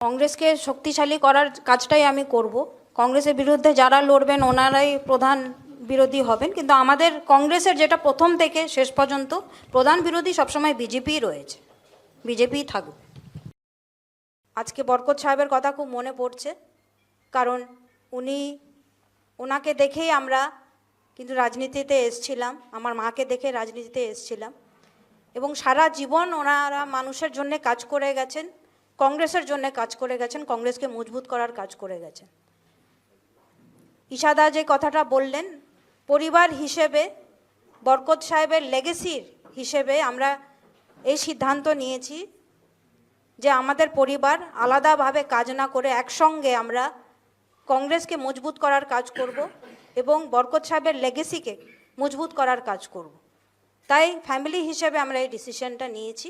কংগ্রেসকে শক্তিশালী করার কাজটাই আমি করব। কংগ্রেসের বিরুদ্ধে যারা লড়বেন, ওনারাই প্রধান বিরোধী হবেন। কিন্তু আমাদের কংগ্রেসের যেটা প্রথম থেকে শেষ পর্যন্ত প্রধান বিরোধী সবসময় বিজেপি রয়েছে। বিজেপি থাকবে আজকে বরকত সাহেবের কথা খুব মনে পড়ছে। কারণ উনি, ওনাকে দেখেই আমরা কিন্তু রাজনীতিতে এসছিলাম। আমার মাকে দেখে রাজনীতিতে এসছিলাম। এবং সারা জীবন ওনারা মানুষের জন্য কাজ করে গেছেন। কংগ্রেসের জন্য কাজ করে গেছেন, কংগ্রেসকে মজবুত করার কাজ করে গেছেন। ইশাদা যে কথাটা বললেন, পরিবার হিসেবে, বরকত সাহেবের লেগেসির হিসেবে আমরা এই সিদ্ধান্ত নিয়েছি যে আমাদের পরিবার আলাদাভাবে কাজ না করে একসঙ্গে আমরা কংগ্রেসকে মজবুত করার কাজ করব এবং বরকত সাহেবের লেগেসিকে মজবুত করার কাজ করব। তাই ফ্যামিলি হিসেবে আমরা এই ডিসিশনটা নিয়েছি।